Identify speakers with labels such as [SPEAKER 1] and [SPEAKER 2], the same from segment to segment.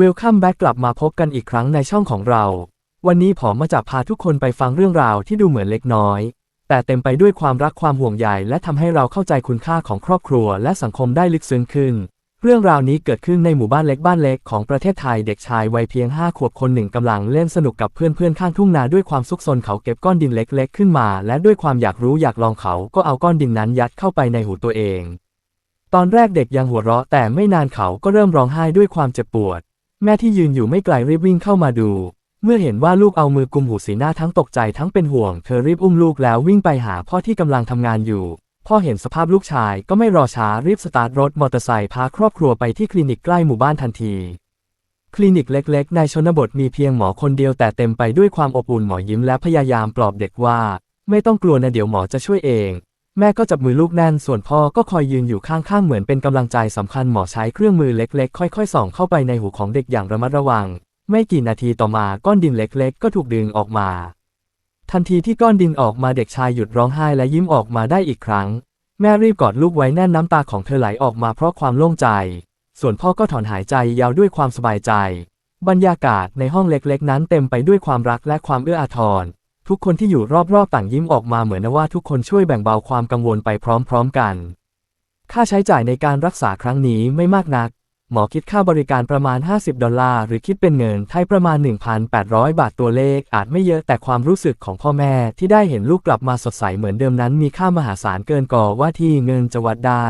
[SPEAKER 1] Welcome back กลับมาพบกันอีกครั้งในช่องของเรา วันนี้ผมมาจะพาทุกคนไปฟังเรื่องราวที่ดูเหมือนเล็กน้อย แต่เต็มไปด้วยความรักความห่วงใยและทำให้เราเข้าใจคุณค่าของครอบครัวและสังคมได้ลึกซึ้งขึ้น เรื่องราวนี้เกิดขึ้นในหมู่บ้านเล็กบ้านเล็กของประเทศไทยเด็กชายวัยเพียง5ขวบคนหนึ่งกำลังเล่นสนุกกับเพื่อนๆข้างทุ่งนาด้วยความซุกซนเขาเก็บก้อนดินเล็กๆ ขึ้นมา และด้วยความอยากรู้อยากลองเขาก็เอาก้อนดินนั้นยัดเข้าไปในหูตัวเอง ตอนแรกเด็กยังหัวเราะแต่ไม่นานเขาก็เริ่มร้องไห้ด้วยความเจ็บปวด แม่ที่ยืนอยู่ไม่ไกลรีบวิ่งเข้ามาดู เมื่อเห็นว่าลูกเอามือกุมหูสีหน้าทั้งตกใจทั้งเป็นห่วง เธอรีบอุ้มลูกแล้ววิ่งไปหาพ่อที่กำลังทำงานอยู่ พ่อเห็นสภาพลูกชายก็ไม่รอช้ารีบสตาร์ทรถมอเตอร์ไซค์พาครอบครัวไปที่คลินิกใกล้หมู่บ้านทันที คลินิกเล็ก ๆ ในชนบทมีเพียงหมอคนเดียวแต่เต็มไปด้วยความอบอุ่นหมอยิ้มและพยายามปลอบเด็กว่า ไม่ต้องกลัวนะเดี๋ยวหมอจะช่วยเอง แม่ก็จับมือลูกแน่น ส่วนพ่อก็คอยยืนอยู่ข้างๆ เหมือนเป็นกำลังใจสำคัญหมอใช้เครื่องมือเล็กๆ ค่อยๆ ส่องเข้าไปในหูของเด็กอย่างระมัดระวัง ไม่กี่นาทีต่อมาก้อนดินเล็กๆ ก็ถูกดึงออกมา ทันทีที่ก้อนดินออกมาเด็กชายหยุดร้องไห้และยิ้มออกมาได้อีกครั้ง แม่รีบกอดลูกไว้แน่นน้ำตาของเธอไหลออกมาเพราะความโล่งใจ ส่วนพ่อก็ถอนหายใจยาวด้วยความสบายใจ บรรยากาศในห้องเล็กๆ นั้นเต็มไปด้วยความรักและความเอื้ออาทร ทุกคนที่อยู่รอบๆต่างยิ้มออกมาเหมือนว่าทุกคนช่วยแบ่งเบาความกังวลไปพร้อมๆกัน ค่าใช้จ่ายในการรักษาครั้งนี้ไม่มากนัก หมอคิดค่าบริการประมาณ 50 ดอลลาร์หรือคิดเป็นเงินไทยประมาณ 1,800 บาทตัวเลขอาจไม่เยอะแต่ความรู้สึกของพ่อแม่ที่ได้เห็นลูกกลับมาสดใสเหมือนเดิมนั้นมีค่ามหาศาลเกินกว่าว่าที่เงินจะวัดได้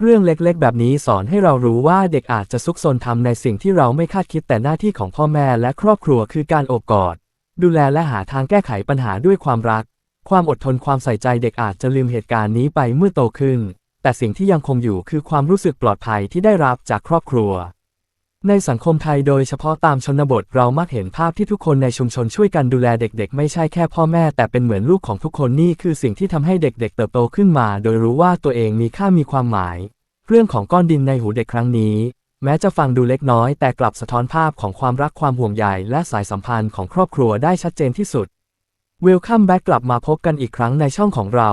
[SPEAKER 1] เรื่องเล็กๆ แบบนี้สอนให้เรารู้ว่าเด็กอาจจะซุกซนทำในสิ่งที่เราไม่คาดคิดแต่หน้าที่ของพ่อแม่และครอบครัวคือการโอบกอด ดูแลและหาทางแก้ไขปัญหาด้วยความรัก ความอดทนความใส่ใจเด็กอาจจะลืมเหตุการณ์นี้ไปเมื่อโตขึ้น แต่สิ่งที่ยังคงอยู่คือความรู้สึกปลอดภัยที่ได้รับจากครอบครัว ในสังคมไทยโดยเฉพาะตามชนบทเรามักเห็นภาพที่ทุกคนในชุมชนช่วยกันดูแลเด็กๆ ไม่ใช่แค่พ่อแม่แต่เป็นเหมือนลูกของทุกคนนี่คือสิ่งที่ทำให้เด็กๆ เติบโตขึ้นมา โดยรู้ว่าตัวเองมีค่ามีความหมาย เรื่องของก้อนดินในหูเด็กครั้งนี้ แม้จะฟังดูเล็กน้อย แต่กลับสะท้อนภาพของความรักความห่วงใยและสายสัมพันธ์ของครอบครัวได้ชัดเจนที่สุด Welcome back กลับมาพบกันอีกครั้งในช่องของเรา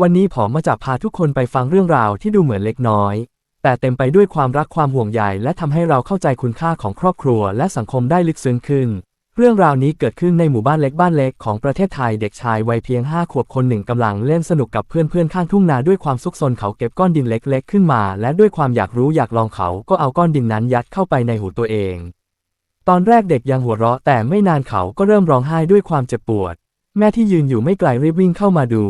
[SPEAKER 1] วันนี้ผมมาจะพาทุกคนไปฟังเรื่องราวที่ดูเหมือนเล็กน้อย แต่เต็มไปด้วยความรักความห่วงใยและทำให้เราเข้าใจคุณค่าของครอบครัวและสังคมได้ลึกซึ้งขึ้น เรื่องราวนี้เกิดขึ้นในหมู่บ้านเล็กบ้านเล็กของประเทศไทยเด็กชายวัยเพียง 5 ขวบคนหนึ่งกำลังเล่นสนุกกับเพื่อนๆข้างทุ่งนาด้วยความซุกซนเขาเก็บก้อนดินเล็กๆ ขึ้นมา และด้วยความอยากรู้อยากลองเขาก็เอาก้อนดินนั้นยัดเข้าไปในหูตัวเอง ตอนแรกเด็กยังหัวเราะแต่ไม่นานเขาก็เริ่มร้องไห้ด้วยความเจ็บปวด แม่ที่ยืนอยู่ไม่ไกลรีบวิ่งเข้ามาดู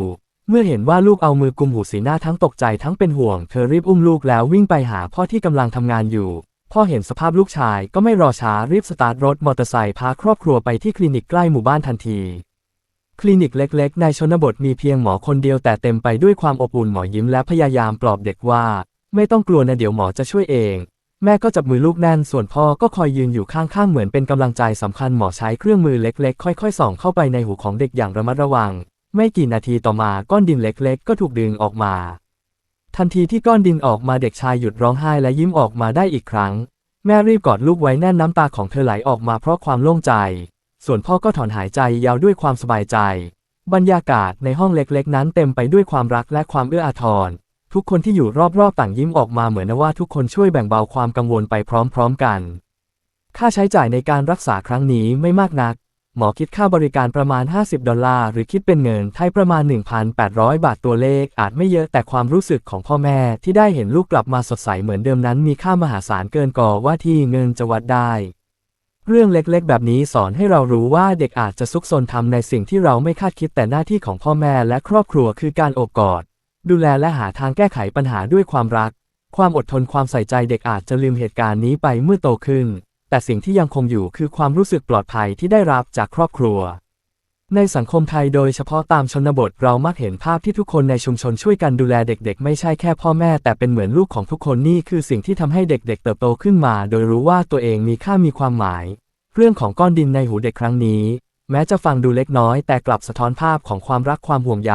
[SPEAKER 1] เมื่อเห็นว่าลูกเอามือกุมหูสีหน้าทั้งตกใจทั้งเป็นห่วง เธอรีบอุ้มลูกแล้ววิ่งไปหาพ่อที่กำลังทำงานอยู่ พ่อเห็นสภาพลูกชายก็ไม่รอช้ารีบสตาร์ทรถมอเตอร์ไซค์พาครอบครัวไปที่คลินิกใกล้หมู่บ้านทันที คลินิกเล็ก ๆ ในชนบทมีเพียงหมอคนเดียวแต่เต็มไปด้วยความอบอุ่นหมอยิ้มและพยายามปลอบเด็กว่า ไม่ต้องกลัวนะเดี๋ยวหมอจะช่วยเอง แม่ก็จับมือลูกแน่นส่วนพ่อก็คอยยืนอยู่ข้างๆเหมือนเป็นกำลังใจสำคัญหมอใช้เครื่องมือเล็กๆ ค่อย ๆ ส่องเข้าไปในหูของเด็กอย่างระมัดระวัง ไม่กี่นาทีต่อมาก้อนดินเล็ก ๆ ก็ถูกดึงออกมา ทันทีที่ก้อนดินออกมาเด็กชายหยุดร้องไห้และยิ้มออกมาได้อีกครั้ง แม่รีบกอดลูกไว้แน่นน้ำตาของเธอไหลออกมาเพราะความโล่งใจ ส่วนพ่อก็ถอนหายใจยาวด้วยความสบายใจ บรรยากาศในห้องเล็กๆ นั้นเต็มไปด้วยความรักและความเอื้ออาทร ทุกคนที่อยู่รอบๆ ต่างยิ้มออกมาเหมือนว่าทุกคนช่วยแบ่งเบาความกังวลไปพร้อมๆกัน ค่าใช้จ่ายในการรักษาครั้งนี้ไม่มากนัก หมอคิดค่าบริการประมาณ 50 ดอลลาร์ หรือคิดเป็นเงินไทยประมาณ 1,800 บาทตัวเลข อาจไม่เยอะแต่ความรู้สึกของพ่อแม่ที่ได้เห็นลูกกลับมาสดใสเหมือนเดิมนั้นมีค่ามหาศาลเกินกว่าว่าที่เงินจะวัดได้ เรื่องเล็กๆ แบบนี้สอนให้เรารู้ว่าเด็กอาจจะซุกซนทำในสิ่งที่เราไม่คาดคิดแต่หน้าที่ของพ่อแม่และครอบครัวคือการโอบกอด ดูแลและหาทางแก้ไขปัญหาด้วยความรัก ความอดทนความใส่ใจเด็กอาจจะลืมเหตุการณ์นี้ไปเมื่อโตขึ้น แต่สิ่งที่ยังคงอยู่คือความรู้สึกปลอดภัยที่ได้รับจากครอบครัว ในสังคมไทยโดยเฉพาะตามชนบทเรามักเห็นภาพที่ทุกคนในชุมชนช่วยกันดูแลเด็กๆ ไม่ใช่แค่พ่อแม่ แต่เป็นเหมือนลูกของทุกคนนี่คือสิ่งที่ทำให้เด็กๆ เติบโตขึ้นมา โดยรู้ว่าตัวเองมีค่ามีความหมาย เรื่องของก้อนดินในหูเด็กครั้งนี้ แม้จะฟังดูเล็กน้อย แต่กลับสะท้อนภาพของความรักความห่วงใย